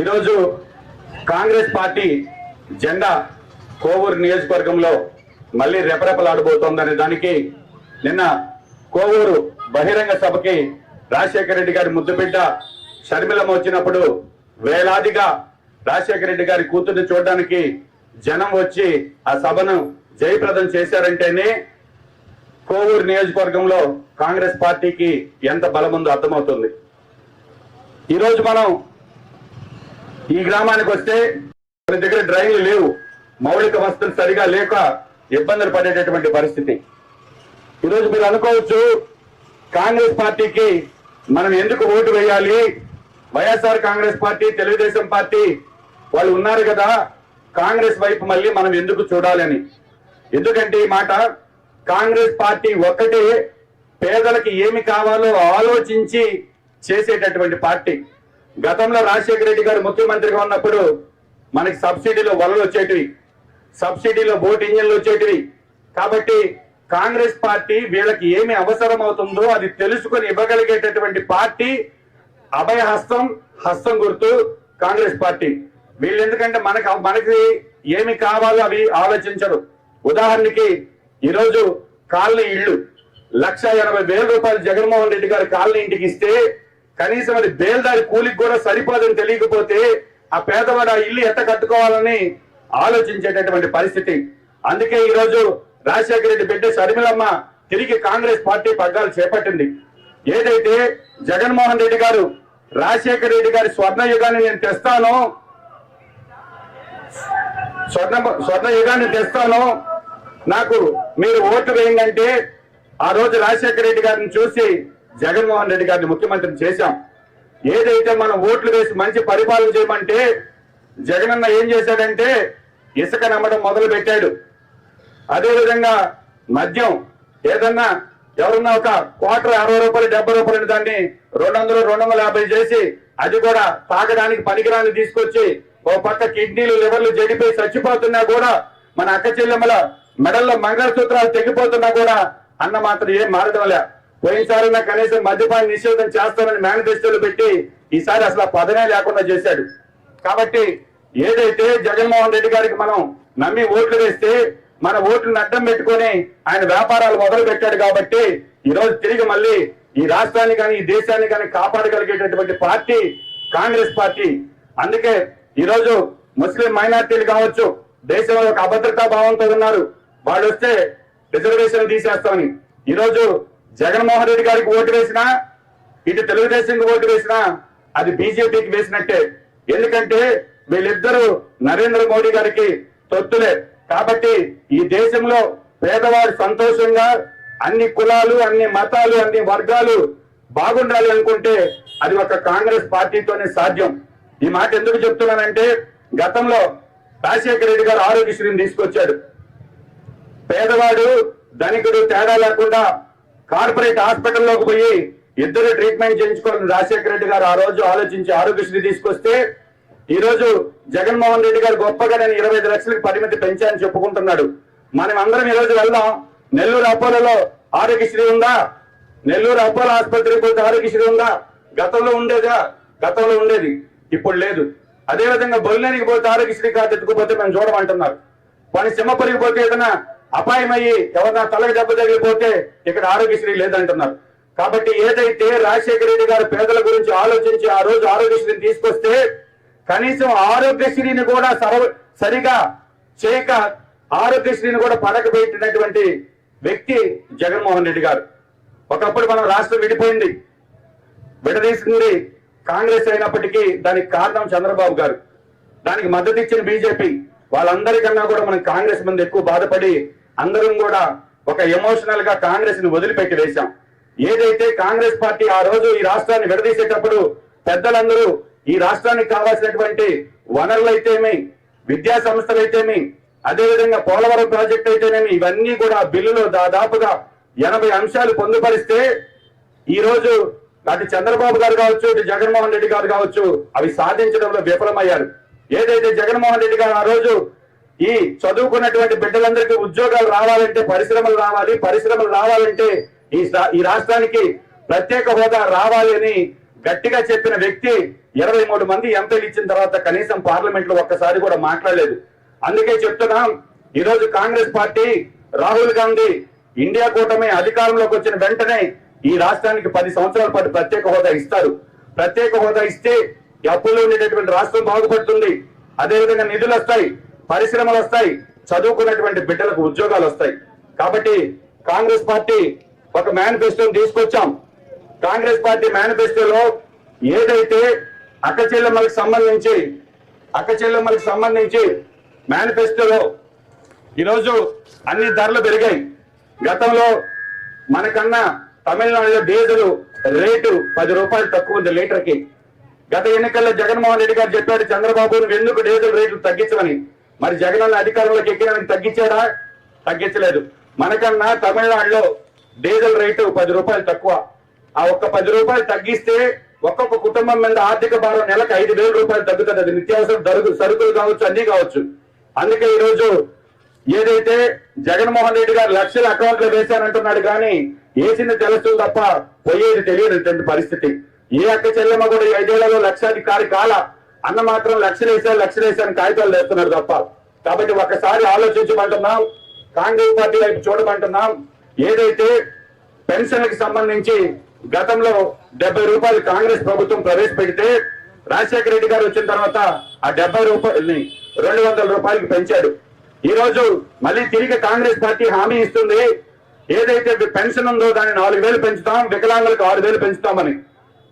ఈరోజు కాంగ్రెస్ పార్టీ జెండా కోవూరు నియోజకవర్గంలో మళ్ళీ రెపరెపలాడబోతోందనే దానికి నిన్న కోవూరు బహిరంగ సభకి రాజశేఖర రెడ్డి గారి ముద్దుబిడ్డ షర్మిలం వచ్చినప్పుడు వేలాదిగా రాజశేఖర రెడ్డి గారి కూతుర్ని చూడడానికి జనం వచ్చి ఆ సభను జయప్రదం చేశారంటేనే కోవూరు నియోజకవర్గంలో కాంగ్రెస్ పార్టీకి ఎంత బలం ఉందో అర్థమవుతుంది. ఈరోజు మనం ఈ గ్రామానికి వస్తే మన దగ్గర డ్రైన్లు లేవు. మౌలిక వసతులు సరిగా లేక ఇబ్బందులు పడేటటువంటి పరిస్థితి. ఈరోజు మీరు అనుకోవచ్చు కాంగ్రెస్ పార్టీకి మనం ఎందుకు ఓటు వేయాలి? వైఎస్ఆర్ కాంగ్రెస్ పార్టీ తెలుగుదేశం పార్టీ వాళ్ళు ఉన్నారు కదా కాంగ్రెస్ వైపు మళ్ళీ మనం ఎందుకు చూడాలని? ఎందుకంటే ఈ మాట కాంగ్రెస్ పార్టీ ఒక్కటే పేదలకి ఏమి కావాలో ఆలోచించి చేసేటటువంటి పార్టీ. గతంలో రాజశేఖర రెడ్డి గారు ముఖ్యమంత్రిగా ఉన్నప్పుడు మనకి సబ్సిడీలో వలలు వచ్చేటివి సబ్సిడీలో బోట్ ఇంజన్లు వచ్చేటివి. కాబట్టి కాంగ్రెస్ పార్టీ వీళ్ళకి ఏమి అవసరం అవుతుందో అది తెలుసుకొని ఇవ్వగలిగేటటువంటి పార్టీ అభయహస్తం హస్తం గుర్తు కాంగ్రెస్ పార్టీ. వీళ్ళు ఎందుకంటే మనకి మనకి ఏమి కావాలో అవి ఆలోచించరు. ఉదాహరణకి ఈరోజు కాలనీ ఇళ్ళు లక్ష ఎనభై వేల రూపాయలు జగన్మోహన్ రెడ్డి గారు కాలనీ ఇంటికి ఇస్తే కనీసం అది బేల్దారి కూలికి కూడా సరిపోదని తెలియకపోతే ఆ పేదవాడు ఆ ఇల్లు ఎట్ట కట్టుకోవాలని ఆలోచించేటటువంటి పరిస్థితి. అందుకే ఈరోజు రాజశేఖర రెడ్డి బిడ్డ షర్మిలమ్మ తిరిగి కాంగ్రెస్ పార్టీ పగ్గాలు చేపట్టింది. ఏదైతే జగన్మోహన్ రెడ్డి గారు రాజశేఖర రెడ్డి గారి స్వర్ణ యుగాన్ని నేను తెస్తాను స్వర్ణ స్వర్ణ యుగాన్ని తెస్తాను నాకు మీరు ఓటు వేయండి ఆ రోజు రాజశేఖర రెడ్డి గారిని చూసి జగన్మోహన్ రెడ్డి గారిని ముఖ్యమంత్రిని చేశాం. ఏదైతే మనం ఓట్లు వేసి మంచి పరిపాలన చేయమంటే జగనన్న ఏం చేశాడంటే ఇసుక నమ్మడం మొదలు పెట్టాడు అదేవిధంగా మద్యం ఏదన్నా ఎవరన్నా ఒక క్వార్టర్ అరవై రూపాయలు డెబ్బై రూపాయలు దాన్ని రెండు వందలు రెండు వందల యాభై చేసి అది కూడా తాగడానికి పనికిరాని తీసుకొచ్చి ఓ పక్క కిడ్నీలు లివర్లు జడిపోయి చచ్చిపోతున్నా కూడా మన అక్క చెల్లెమ్మల మెడల్లో మంగళసూత్రాలు తెగిపోతున్నా కూడా అన్న మాత్రం ఏం మారడం లే. పోయినసారి కనీసం మద్యపాన నిషేధం చేస్తామని మేనిఫెస్టోలు పెట్టి ఈసారి అసలు ఆ పదనే లేకుండా చేశాడు. కాబట్టి ఏదైతే జగన్మోహన్ రెడ్డి గారికి మనం నమ్మి ఓట్లు వేస్తే మన ఓట్లను అడ్డం పెట్టుకొని ఆయన వ్యాపారాలు మొదలు పెట్టాడు కాబట్టి ఈ రోజు తిరిగి మళ్ళీ ఈ రాష్ట్రాన్ని కానీ ఈ దేశాన్ని కానీ కాపాడగలిగేటటువంటి పార్టీ కాంగ్రెస్ పార్టీ. అందుకే ఈరోజు ముస్లిం మైనార్టీలు కావచ్చు దేశంలో ఒక అభద్రతా భావంతో ఉన్నారు. వాళ్ళు వస్తే రిజర్వేషన్ తీసేస్తామని. ఈరోజు జగన్మోహన్ రెడ్డి గారికి ఓటు వేసినా ఇటు తెలుగుదేశంకి ఓటు వేసినా అది బీజేపీకి వేసినట్టే. ఎందుకంటే వీళ్ళిద్దరూ నరేంద్ర మోడీ గారికి తొత్తులే. కాబట్టి ఈ దేశంలో పేదవాడు సంతోషంగా అన్ని కులాలు అన్ని మతాలు అన్ని వర్గాలు బాగుండాలి అనుకుంటే అది ఒక కాంగ్రెస్ పార్టీతోనే సాధ్యం. ఈ మాట ఎందుకు చెప్తున్నానంటే గతంలో రాజశేఖర రెడ్డి గారు ఆరోగ్యశ్రీని తీసుకొచ్చాడు. పేదవాడు ధనికుడు తేడా లేకుండా కార్పొరేట్ హాస్పిటల్లోకి పోయి ఇద్దరు ట్రీట్మెంట్ చేయించుకోవాలని రాజశేఖర రెడ్డి గారు ఆ రోజు ఆలోచించి ఆరోగ్యశ్రీ తీసుకొస్తే ఈ రోజు జగన్మోహన్ రెడ్డి గారు గొప్పగా నేను ఇరవై ఐదు లక్షలకు పరిమితి పెంచాయని చెప్పుకుంటున్నాడు. మనం అందరం ఈ రోజు వెళ్దాం. నెల్లూరు అపోలోలో ఆరోగ్యశ్రీ ఉందా? నెల్లూరు అపోలో ఆసుపత్రికి పోతే ఆరోగ్యశ్రీ ఉందా? గతంలో ఉండేదా? గతంలో ఉండేది. ఇప్పుడు లేదు. అదే విధంగా బొల్లేనికి పోతే ఆరోగ్యశ్రీ కార్డు ఎత్తుకుపోతే మేము చూడమంటున్నారు. పని సింహపురికి పోతే ఏదైనా అపాయం అయ్యి ఎవరైనా తలకు దెబ్బ తగిలిపోతే ఇక్కడ ఆరోగ్యశ్రీ లేదంటున్నారు. కాబట్టి ఏదైతే రాజశేఖర రెడ్డి గారు పేదల గురించి ఆలోచించి ఆ రోజు ఆరోగ్యశ్రీని తీసుకొస్తే కనీసం ఆరోగ్యశ్రీని కూడా సర సరిగా చేయక ఆరోగ్యశ్రీని కూడా పడకబెట్టినటువంటి వ్యక్తి జగన్మోహన్ రెడ్డి గారు. ఒకప్పుడు మనం రాష్ట్రం విడిపోయింది. విడదీసింది కాంగ్రెస్ అయినప్పటికీ దానికి కారణం చంద్రబాబు గారు. దానికి మద్దతు ఇచ్చిన బీజేపీ. వాళ్ళందరికన్నా కూడా మనం కాంగ్రెస్ మంది ఎక్కువ బాధపడి అందరం కూడా ఒక ఎమోషనల్గా కాంగ్రెస్ని వదిలిపెట్టి వేశాం. ఏదైతే కాంగ్రెస్ పార్టీ ఆ రోజు ఈ రాష్ట్రాన్ని విడదీసేటప్పుడు పెద్దలందరూ ఈ రాష్ట్రానికి కావాల్సినటువంటి వనరులైతేమి విద్యా సంస్థలైతేమి అదేవిధంగా పోలవరం ప్రాజెక్ట్ అయితేనేమి ఇవన్నీ కూడా బిల్లులో దాదాపుగా ఎనభై అంశాలు పొందుపరిస్తే ఈ రోజు అటు చంద్రబాబు గారు కావచ్చు ఇటు జగన్మోహన్ రెడ్డి గారు కావచ్చు అవి సాధించడంలో విఫలమయ్యారు. ఏదైతే జగన్మోహన్ రెడ్డి గారు ఆ రోజు ఈ చదువుకున్నటువంటి బిడ్డలందరికీ ఉద్యోగాలు రావాలంటే పరిశ్రమలు రావాలి పరిశ్రమలు రావాలంటే ఈ ఈ రాష్ట్రానికి ప్రత్యేక హోదా రావాలి అని గట్టిగా చెప్పిన వ్యక్తి ఇరవై మూడు మంది ఎంపీలు ఇచ్చిన తర్వాత కనీసం పార్లమెంట్లో ఒక్కసారి కూడా మాట్లాడలేదు. అందుకే చెప్తున్నాం ఈ రోజు కాంగ్రెస్ పార్టీ రాహుల్ గాంధీ ఇండియా కూటమి అధికారంలోకి వచ్చిన వెంటనే ఈ రాష్ట్రానికి పది సంవత్సరాల పాటు ప్రత్యేక హోదా ఇస్తారు. ప్రత్యేక హోదా ఇస్తే ఈ అప్పుల్లో ఉండేటటువంటి రాష్ట్రం బాగుపడుతుంది. అదేవిధంగా నిధులు వస్తాయి. పరిశ్రమలు వస్తాయి చదువుకున్నటువంటి బిడ్డలకు ఉద్యోగాలు వస్తాయి. కాబట్టి కాంగ్రెస్ పార్టీ ఒక మేనిఫెస్టోని తీసుకొచ్చాం. కాంగ్రెస్ పార్టీ మేనిఫెస్టోలో ఏదైతే అక్కచెల్లెమ్మలకు సంబంధించి అక్కచెల్లెమ్మలకు సంబంధించి మేనిఫెస్టోలో ఈరోజు అన్ని ధరలు పెరిగాయి. గతంలో మనకన్నా తమిళనాడులో డీజిల్ రేటు పది రూపాయలు తక్కువ ఉంది లీటర్కి. గత ఎన్నికల్లో జగన్మోహన్ రెడ్డి గారు చెప్పాడు చంద్రబాబు ఎందుకు డీజిల్ రేట్లు తగ్గించమని? మరి జగన్ అన్న అధికారంలోకి ఎక్కినానికి తగ్గించాడా? తగ్గించలేదు. మనకన్నా తమిళనాడులో డీజిల్ రేటు పది రూపాయలు తక్కువ. ఆ ఒక్క పది రూపాయలు తగ్గిస్తే ఒక్కొక్క కుటుంబం మీద ఆర్థిక భారం నెలకు ఐదు వేల రూపాయలు తగ్గుతుంది. అది నిత్యావసర దరుగు సరుకులు కావచ్చు అన్ని కావచ్చు. అందుకే ఈరోజు ఏదైతే జగన్మోహన్ రెడ్డి గారు లక్షల అకౌంట్లు వేశానంటున్నాడు కానీ వేసింది తెలుస్తుంది తప్ప పోయేది తెలియదు పరిస్థితి. ఏ అక్క చెల్లెమ్మ కూడా ఈ ఐదేళ్ళలో లక్షాధికారి కాల అన్న మాత్రం లక్షలు వేసారు అని కాగితాలు లేస్తున్నారు తప్ప. కాబట్టి ఒకసారి ఆలోచించమంటున్నాం. కాంగ్రెస్ పార్టీ వైపు చూడమంటున్నాం. ఏదైతే పెన్షన్లకు సంబంధించి గతంలో డెబ్బై రూపాయలు కాంగ్రెస్ ప్రభుత్వం ప్రవేశపెడితే రాజశేఖర రెడ్డి గారు వచ్చిన తర్వాత ఆ డెబ్బై రూపాయలని రెండు వందల రూపాయలకి పెంచాడు. ఈ రోజు మళ్ళీ తిరిగి కాంగ్రెస్ పార్టీ హామీ ఇస్తుంది. ఏదైతే పెన్షన్ ఉందో దాన్ని నాలుగు వేలు పెంచుతాం వికలాంగులకు ఆరు వేలు పెంచుతామని.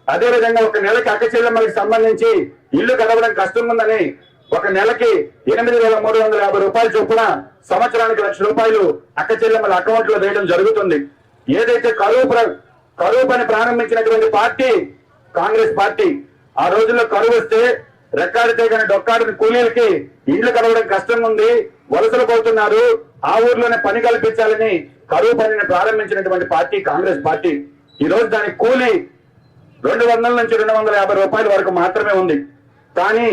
అదే విధంగా ఒక నెలకి అక్క చెల్లెమ్మలకు సంబంధించి ఇల్లు గడవడం కష్టం ఉందని ఒక నెలకి ఎనిమిది వేల మూడు వందల యాభై రూపాయలు చొప్పున సంవత్సరానికి లక్ష రూపాయలు అక్క చెల్లెమ్మల అకౌంట్లో వేయడం జరుగుతుంది. ఏదైతే కరువు ప్ర- కరువు పని ప్రారంభించినటువంటి పార్టీ కాంగ్రెస్ పార్టీ ఆ రోజుల్లో కరువు వస్తే రెక్కాడితే కానీ డొక్కాడిన కూలీలకి ఇండ్లు కలవడం కష్టం ఉంది వలసలు పోతున్నారు. ఆ ఊర్లోనే పని కల్పించాలని కరువు పనిని ప్రారంభించినటువంటి పార్టీ కాంగ్రెస్ పార్టీ. ఈ రోజు దాని కూలీ రెండు వందల నుంచి రెండు వందల యాభై రూపాయల వరకు మాత్రమే ఉంది. కానీ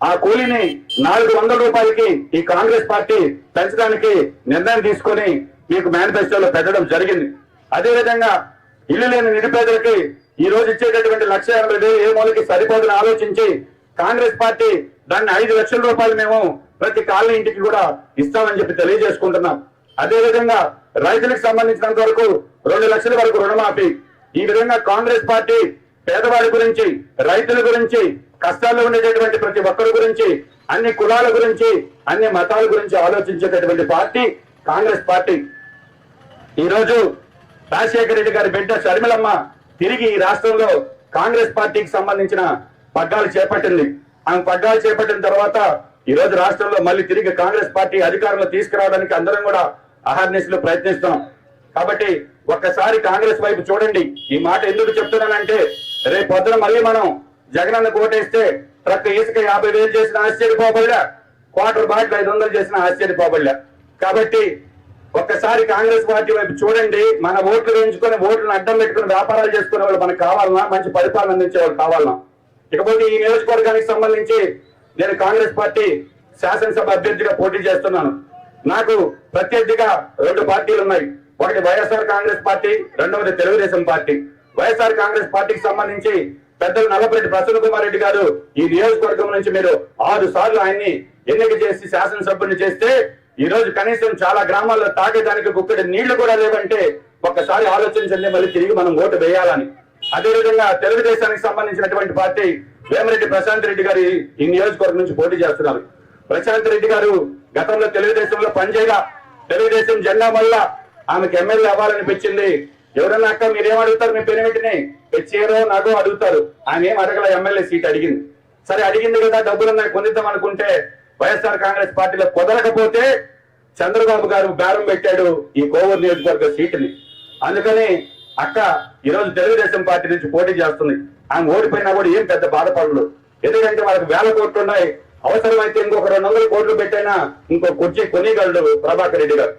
ఆ కూలీని నాలుగు వందల రూపాయలకి ఈ కాంగ్రెస్ పార్టీ పెంచడానికి నిర్ణయం తీసుకొని మీకు మేనిఫెస్టోలో పెట్టడం జరిగింది. అదేవిధంగా ఇల్లు లేని నిరుపేదలకి ఈ రోజు ఇచ్చేటటువంటి లక్ష ఎనభై వేలు ఏ మూలకి సరిపోదని ఆలోచించి కాంగ్రెస్ పార్టీ దాన్ని ఐదు లక్షల రూపాయలు మేము ప్రతి కాలనీ ఇంటికి కూడా ఇస్తామని చెప్పి తెలియజేసుకుంటున్నాం. అదేవిధంగా రైతులకు సంబంధించినంత వరకు రెండు లక్షల వరకు రుణమాఫీ. ఈ విధంగా కాంగ్రెస్ పార్టీ పేదవాడి గురించి రైతుల గురించి కష్టాల్లో ఉండేటటువంటి ప్రతి ఒక్కరి గురించి అన్ని కులాల గురించి అన్ని మతాల గురించి ఆలోచించేటటువంటి పార్టీ కాంగ్రెస్ పార్టీ. ఈరోజు రాజశేఖర రెడ్డి గారి బిడ్డ షర్మిలమ్మ తిరిగి ఈ రాష్ట్రంలో కాంగ్రెస్ పార్టీకి సంబంధించిన పగ్గాలు చేపట్టింది. ఆమె పగ్గాలు చేపట్టిన తర్వాత ఈ రోజు రాష్ట్రంలో మళ్ళీ తిరిగి కాంగ్రెస్ పార్టీ అధికారంలో తీసుకురావడానికి అందరం కూడా అహర్నిశలు ప్రయత్నిస్తాం కాబట్టి ఒక్కసారి కాంగ్రెస్ వైపు చూడండి. ఈ మాట ఎందుకు చెప్తున్నానంటే రేపు పొద్దున మళ్ళీ మనం జగనన్న కోటేస్తే ట్రక్ ఇసుక యాభై వేలు చేసిన ఆశ్చర్యపోబడిలా క్వార్టర్ బాటిల్ ఐదు వందలు చేసిన ఆశ్చర్యపోబడిలా కాబట్టి ఒక్కసారి కాంగ్రెస్ పార్టీ వైపు చూడండి మన ఓట్లు వేయించుకొని ఓట్లను అడ్డం పెట్టుకుని వ్యాపారాలు చేసుకునే వాళ్ళు మనకు కావాలన్నా మంచి పరిపాలన అందించే వాళ్ళు కావాలన్నా ఇకపోతే ఈ నియోజకవర్గానికి సంబంధించి నేను కాంగ్రెస్ పార్టీ శాసనసభ అభ్యర్థిగా పోటీ చేస్తున్నాను. నాకు ప్రత్యర్థిగా రెండు పార్టీలు ఉన్నాయి. ఒకటి వైఎస్ఆర్ కాంగ్రెస్ పార్టీ రెండవది తెలుగుదేశం పార్టీ. వైఎస్ఆర్ కాంగ్రెస్ పార్టీకి సంబంధించి పెద్దలు నల్లపరెడ్డి ప్రసన్న కుమార్ రెడ్డి గారు ఈ నియోజకవర్గం నుంచి మీరు ఆరు సార్లు ఆయన్ని ఎన్నిక చేసి శాసనసభ్యుని చేస్తే ఈ రోజు కనీసం చాలా గ్రామాల్లో తాగేదానికి గుక్కడి నీళ్ళు కూడా లేవంటే ఒక్కసారి ఆలోచించండి మళ్ళీ తిరిగి మనం ఓటు వేయాలని. అదే విధంగా తెలుగుదేశానికి సంబంధించినటువంటి పార్టీ వేమరెడ్డి ప్రశాంత్ రెడ్డి గారు ఈ- ఈ నియోజకవర్గం నుంచి పోటీ చేస్తున్నారు. ప్రశాంత్ రెడ్డి గారు గతంలో తెలుగుదేశంలో పనిచేయగా తెలుగుదేశం జెండా వల్ల ఆమెకు ఎమ్మెల్యే అవ్వాలనిపించింది ఎవరన్నా అక్క మీరేం అడుగుతారు? మీ పెనిమిటిని చీరో నాకు అడుగుతారు. ఆమె ఏం అడగల? ఎమ్మెల్యే సీట్ అడిగింది. సరే అడిగింది కదా డబ్బులు ఉన్నాయి పొందిద్దాం అనుకుంటే వైఎస్ఆర్ కాంగ్రెస్ పార్టీలో కుదరకపోతే చంద్రబాబు గారు బేరం పెట్టాడు ఈ కోవూరు నియోజకవర్గ సీటుని. అందుకని అక్క ఈరోజు తెలుగుదేశం పార్టీ నుంచి పోటీ చేస్తుంది. ఆమె ఓడిపోయినా కూడా ఏం పెద్ద బాధపడదు ఎందుకంటే వాళ్ళకి వేల కోట్లు ఉన్నాయి. అవసరమైతే ఇంకొక రెండు వందల కోట్లు పెట్టైనా ఇంకో కుర్చీ కొనిగలడు ప్రభాకర్ రెడ్డి గారు.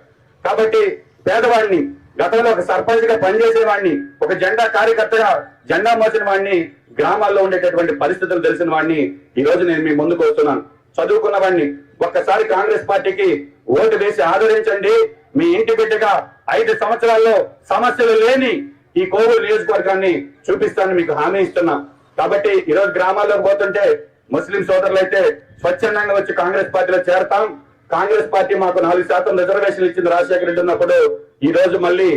కాబట్టి పేదవాడిని గతంలో ఒక సర్పంచ్గా పనిచేసేవాడిని ఒక జెండా కార్యకర్తగా జెండా మోసిన వాడిని గ్రామాల్లో ఉండేటటువంటి పరిస్థితులు తెలిసిన వాడిని ఈ రోజు నేను మీ ముందుకు వస్తున్నాను. చదువుకున్న వాడిని ఒక్కసారి కాంగ్రెస్ పార్టీకి ఓటు వేసి ఆదరించండి. మీ ఇంటి బిడ్డగా ఐదు సంవత్సరాల్లో సమస్యలు లేని ఈ కోవూరు నియోజకవర్గాన్ని చూపిస్తానని మీకు హామీ ఇస్తున్నా. కాబట్టి ఈ రోజు గ్రామాల్లోకి పోతుంటే ముస్లిం సోదరులు అయితే స్వచ్ఛందంగా వచ్చి కాంగ్రెస్ పార్టీలో చేరతాం. కాంగ్రెస్ పార్టీ మాకు నాలుగు శాతం రిజర్వేషన్ ఇచ్చింది రాజశేఖర రెడ్డి ఉన్నప్పుడు ఈ రోజు మళ్ళీ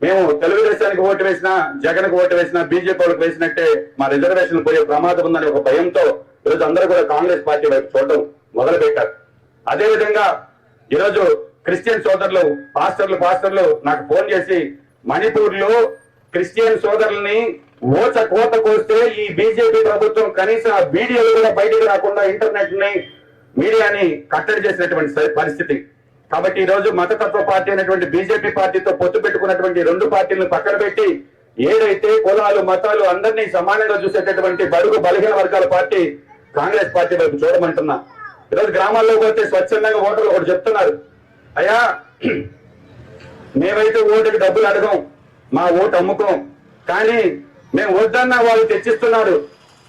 మేము తెలుగుదేశానికి ఓటు వేసినా జగన్కి ఓటు వేసినా బీజేపీ వాళ్ళకి వేసినట్టే మా రిజర్వేషన్ పోయే ప్రమాదం ఉందని ఒక భయంతో ఈరోజు అందరూ కూడా కాంగ్రెస్ పార్టీ వైపు చూడడం మొదలు పెట్టారు అదేవిధంగా ఈరోజు క్రిస్టియన్ సోదరులు పాస్టర్లు పాస్టర్లు నాకు ఫోన్ చేసి మణిపూర్లో క్రిస్టియన్ సోదరుల్ని ఓచ కోత కోస్తే ఈ బీజేపీ ప్రభుత్వం కనీసం వీడియోలు కూడా బయటికి రాకుండా ఇంటర్నెట్ని మీడియాని కట్టడి చేసినటువంటి పరిస్థితి. కాబట్టి ఈ రోజు మతతత్వ పార్టీ అయినటువంటి బీజేపీ పార్టీతో పొత్తు పెట్టుకున్నటువంటి రెండు పార్టీలను పక్కన పెట్టి ఏదైతే కులాలు మతాలు అందరినీ సమానంగా చూసేటటువంటి బడుగు బలహీన వర్గాల పార్టీ కాంగ్రెస్ పార్టీ వైపు చూడమంటున్నా. ఈరోజు గ్రామాల్లో పోతే స్వచ్ఛందంగా ఓటర్లు ఒకటి చెప్తున్నారు. అయ్యా మేమైతే ఓటుకి డబ్బులు అడగం మా ఓటు అమ్ముకోం. కానీ మేము వద్దన్న వాళ్ళు తెచ్చిస్తున్నారు.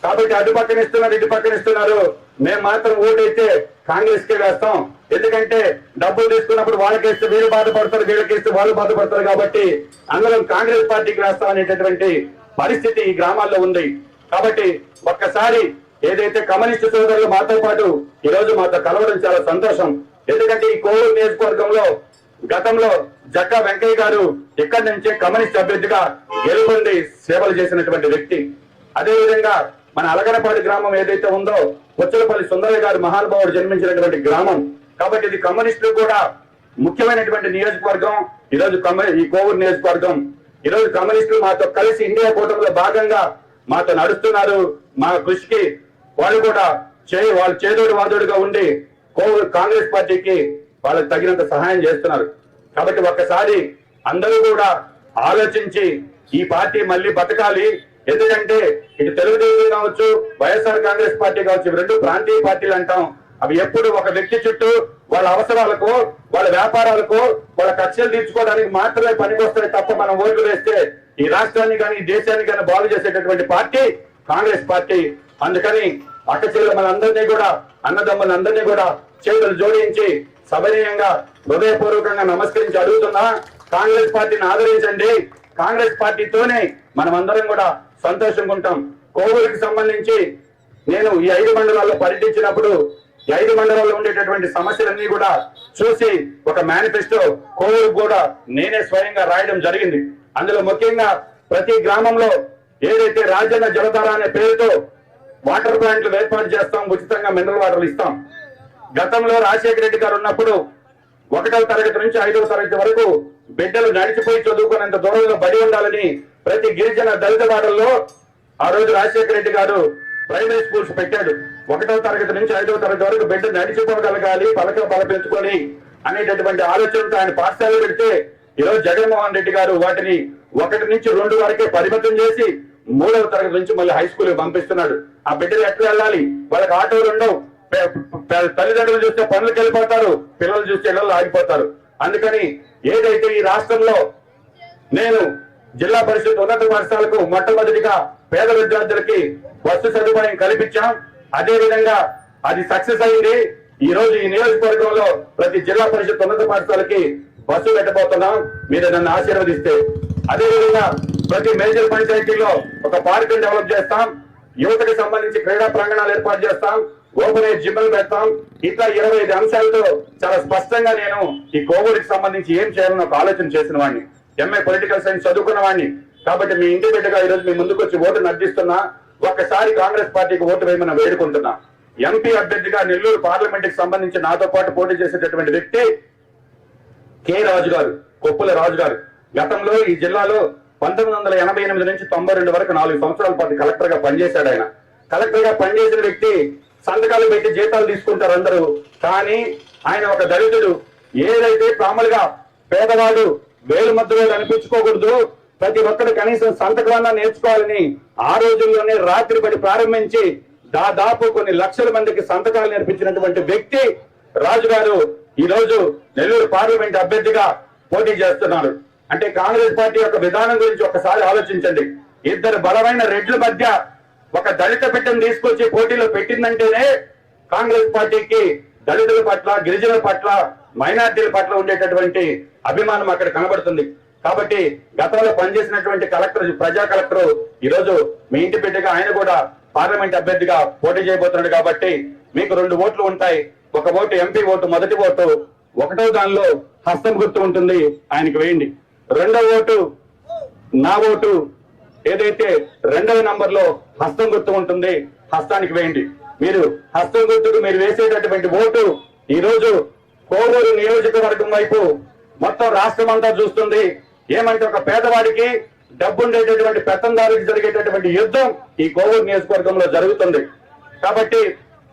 కాబట్టి అటు పక్కన ఇస్తున్నారు ఇటు పక్కన ఇస్తున్నారు. మేము మాత్రం ఓటు అయితే కాంగ్రెస్ కే వేస్తాం. ఎందుకంటే డబ్బులు తీసుకున్నప్పుడు వాళ్ళకేస్తే వీళ్ళు బాధపడతారు వీళ్ళకేస్తే వాళ్ళు బాధపడతారు కాబట్టి అందరం కాంగ్రెస్ పార్టీకి వేస్తాం అనేటటువంటి పరిస్థితి ఈ గ్రామాల్లో ఉంది. కాబట్టి ఒక్కసారి ఏదైతే కమ్యూనిస్టు సోదరులు మాతో పాటు ఈ రోజు మాతో కలవడం చాలా సంతోషం. ఎందుకంటే ఈ కోవూరు నియోజకవర్గంలో గతంలో జక్క వెంకయ్య గారు ఇక్కడి నుంచే కమ్యూనిస్ట్ అభ్యర్థిగా గెలుపొంది సేవలు చేసినటువంటి వ్యక్తి. అదే విధంగా మన అలగనపాడు గ్రామం ఏదైతే ఉందో కొచ్చలపల్లి సుందరయ్య గారు మహానుభావుడు జన్మించినటువంటి గ్రామం. కాబట్టి ఇది కమ్యూనిస్టులు కూడా ముఖ్యమైనటువంటి నియోజకవర్గం ఈరోజు కమ్యూ- ఈ కోవూరు నియోజకవర్గం. ఈరోజు కమ్యూనిస్టులు మాతో కలిసి ఇండియా కూటమిలో భాగంగా మాతో నడుస్తున్నారు మా కృషికి. వాళ్ళు కూడా చే వాళ్ళు చేదోడు వాదోడుగా ఉండి కోవూరు కాంగ్రెస్ పార్టీకి వాళ్ళకి తగినంత సహాయం చేస్తున్నారు. కాబట్టి ఒక్కసారి అందరూ కూడా ఆలోచించి ఈ పార్టీ మళ్ళీ బతకాలి. ఎందుకంటే ఇటు తెలుగుదేశం కావచ్చు వైఎస్ఆర్ కాంగ్రెస్ పార్టీ కావచ్చు ఇవి రెండు ప్రాంతీయ పార్టీలు అంటాం. అవి ఎప్పుడు ఒక వ్యక్తి చుట్టూ వాళ్ళ అవసరాలకు వాళ్ళ వ్యాపారాలకు వాళ్ళ ఖర్చులు తీర్చుకోవడానికి మాత్రమే పనికొస్తాయి తప్ప మనం ఓట్లు వేస్తే ఈ రాష్ట్రాన్ని కానీ దేశాన్ని కానీ బాగు చేసేటటువంటి పార్టీ కాంగ్రెస్ పార్టీ. అందుకని అక్క చెల్లెలు మనందరినీ కూడా అన్నదమ్ములందరినీ అందరినీ కూడా చేతులు జోడించి సభనీయంగా హృదయపూర్వకంగా నమస్కరించి అడుగుతున్నా కాంగ్రెస్ పార్టీని ఆదరించండి. కాంగ్రెస్ పార్టీతోనే మనం అందరం కూడా సంతోషంగా ఉంటాం. కోవిడ్కి సంబంధించి నేను ఈ ఐదు మండలాల్లో పర్యటించినప్పుడు ఐదు మండలాల్లో ఉండేటటువంటి సమస్యలన్నీ కూడా చూసి ఒక మేనిఫెస్టో కోవిడ్ కూడా నేనే స్వయంగా రాయడం జరిగింది. అందులో ముఖ్యంగా ప్రతి గ్రామంలో ఏదైతే రాజన్న జలధార అనే పేరుతో వాటర్ ప్లాంట్లు ఏర్పాటు చేస్తాం ఉచితంగా మినరల్ వాటర్లు ఇస్తాం. గతంలో రాజశేఖర రెడ్డి గారు ఉన్నప్పుడు ఒకటవ తరగతి నుంచి ఐదవ తరగతి వరకు బిడ్డలు నడిచిపోయి చదువుకునేంత దూరంలో బడి ఉండాలని ప్రతి గిరిజన దళిత వాడల్లో ఆ రోజు రాజశేఖర రెడ్డి గారు ప్రైమరీ స్కూల్స్ పెట్టాడు. ఒకటవ తరగతి నుంచి ఐదవ తరగతి వరకు బిడ్డ నడిచిపోగలగాలి పలక బలపెంచుకొని అనేటటువంటి ఆలోచనతో ఆయన పాఠశాల పెడితే ఈరోజు జగన్మోహన్ రెడ్డి గారు వాటిని ఒకటి నుంచి రెండు వరకే పరిమితం చేసి మూడవ తరగతి నుంచి మళ్ళీ హై స్కూల్ పంపిస్తున్నాడు. ఆ బిడ్డలు ఎట్లా వెళ్ళాలి? వాళ్ళకి ఆటోలు ఉండవు. తల్లిదండ్రులు చూస్తే పనులకు వెళ్ళిపోతారు పిల్లలు చూస్తే ఇళ్ళలో ఆగిపోతారు. అందుకని ఏదైతే ఈ రాష్ట్రంలో నేను జిల్లా పరిషత్ ఉన్నత పాఠశాలకు మొట్టమొదటిగా పేద విద్యార్థులకి బస్సు సదుపాయం కల్పించాం అదే విధంగా అది సక్సెస్ అయింది. ఈ రోజు ఈ నియోజకవర్గంలో ప్రతి జిల్లా పరిషత్ ఉన్నత పాఠశాలకి బస్సు పెట్టబోతున్నాం. మీరు నన్ను ఆశీర్వదిస్తే. అదే విధంగా ప్రతి మేజర్ పంచాయతీలో ఒక పార్క్ డెవలప్ చేస్తాం. యువతకి సంబంధించి క్రీడా ప్రాంగణాలు ఏర్పాటు చేస్తాం. ఓపెన్ ఎయిర్ జిమ్లు పెడతాం. ఇట్లా ఇరవై ఐదు అంశాలతో చాలా స్పష్టంగా నేను ఈ కోవిడ్కి సంబంధించి ఏం చేయాలని ఒక ఆలోచన చేసిన వాడిని. ఎంఏ పొలిటికల్ సైన్స్ చదువుకున్న వాడిని. కాబట్టి మీ ఇంటి బిడ్డగా ఈ రోజు మీ ముందుకు వచ్చి ఓటు నర్దిస్తున్నా ఒక్కసారి కాంగ్రెస్ పార్టీకి ఓటు వేయమని వేడుకుంటున్నా. ఎంపీ అభ్యర్థిగా నెల్లూరు పార్లమెంట్కి సంబంధించి నాతో పాటు పోటీ చేసేటటువంటి వ్యక్తి కె రాజు గారు కొప్పుల రాజు గారు. గతంలో ఈ జిల్లాలో పంతొమ్మిది వందల ఎనభై ఎనిమిది నుంచి తొంభై రెండు వరకు నాలుగు సంవత్సరాల పాటు కలెక్టర్గా పనిచేశాడు ఆయన. కలెక్టర్గా పనిచేసిన వ్యక్తి సంతకాలు పెట్టి జీతాలు తీసుకుంటారు అందరూ. కానీ ఆయన ఒక దళితుడు. ఏదైతే ప్రాములుగా పేదవాడు వేలు మధ్యలో అనిపించుకోకూడదు ప్రతి ఒక్కరు కనీసం సంతకాలన్నా నేర్చుకోవాలని ఆ రోజుల్లోనే రాత్రి పడి ప్రారంభించి దాదాపు కొన్ని లక్షల మందికి సంతకాలు నేర్పించినటువంటి వ్యక్తి రాజు గారు ఈ రోజు నెల్లూరు పార్లమెంట్ అభ్యర్థిగా పోటీ చేస్తున్నారు. అంటే కాంగ్రెస్ పార్టీ యొక్క విధానం గురించి ఒకసారి ఆలోచించండి. ఇద్దరు బలమైన రెడ్ల మధ్య ఒక దళిత బిడ్డను తీసుకొచ్చి పోటీలో పెట్టిందంటేనే కాంగ్రెస్ పార్టీకి దళితుల పట్ల గిరిజనుల పట్ల మైనార్టీల పట్ల ఉండేటటువంటి అభిమానం అక్కడ కనబడుతుంది. కాబట్టి గతంలో పనిచేసినటువంటి కలెక్టర్ ప్రజా కలెక్టర్ ఈరోజు మీ ఇంటి బిడ్డగా ఆయన కూడా పార్లమెంట్ అభ్యర్థిగా పోటీ చేయబోతున్నాడు కాబట్టి మీకు రెండు ఓట్లు ఉంటాయి. ఒక ఓటు ఎంపీ ఓటు మొదటి ఓటు ఒకటో దానిలో హస్తం గుర్తు ఉంటుంది ఆయనకి వేయండి. రెండో ఓటు నా ఓటు ఏదైతే రెండవ నంబర్లో హస్తం గుర్తు ఉంటుంది హస్తానికి వేయండి. మీరు హస్తం గుర్తుకు మీరు వేసేటటువంటి ఓటు ఈ రోజు కోవూరు నియోజకవర్గం వైపు మొత్తం రాష్ట్రం అంతా చూస్తుంది. ఏమంటే ఒక పేదవాడికి డబ్బుండేటటువంటి పెత్తందారుకి జరిగేటటువంటి యుద్ధం ఈ కోవూరు నియోజకవర్గంలో జరుగుతుంది. కాబట్టి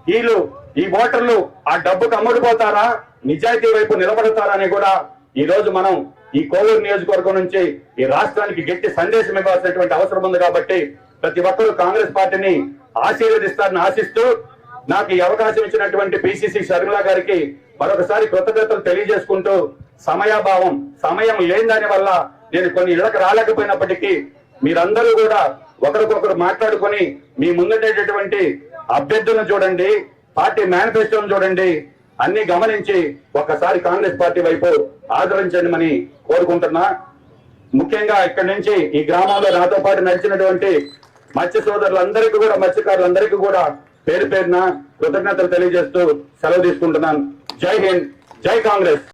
వీళ్ళు ఈ ఓటర్లు ఆ డబ్బుకు అమ్ముడుపోతారా నిజాయితీ వైపు నిలబడతారా అని కూడా ఈ రోజు మనం ఈ కోవూరు నియోజకవర్గం నుంచి ఈ రాష్ట్రానికి గట్టి సందేశం ఇవ్వాల్సినటువంటి అవసరం ఉంది కాబట్టి ప్రతి ఒక్కరూ కాంగ్రెస్ పార్టీని ఆశీర్వదిస్తారని ఆశిస్తూ నాకు ఈ అవకాశం ఇచ్చినటువంటి పిసిసి షర్మిల గారికి మరొకసారి కృతజ్ఞతలు తెలియజేసుకుంటూ సమయాభావం సమయం లేని దాని వల్ల నేను కొన్ని ఇళ్ళకు రాలేకపోయినప్పటికీ మీరందరూ కూడా ఒకరికొకరు మాట్లాడుకొని మీ ముందుండేటటువంటి అభ్యర్థులను చూడండి పార్టీ మేనిఫెస్టోను చూడండి అన్ని గమనించి ఒక్కసారి కాంగ్రెస్ పార్టీ వైపు ఆదరించండి అని కోరుకుంటున్నా. ముఖ్యంగా ఇక్కడి నుంచి ఈ గ్రామంలో నాతో పాటు నడిచినటువంటి మత్స్య సోదరులందరికీ కూడా మత్స్యకారులందరికీ కూడా పేరు పేరున కృతజ్ఞతలు తెలియజేస్తూ సెలవు తీసుకుంటున్నాను. జై హింద్ జై కాంగ్రెస్.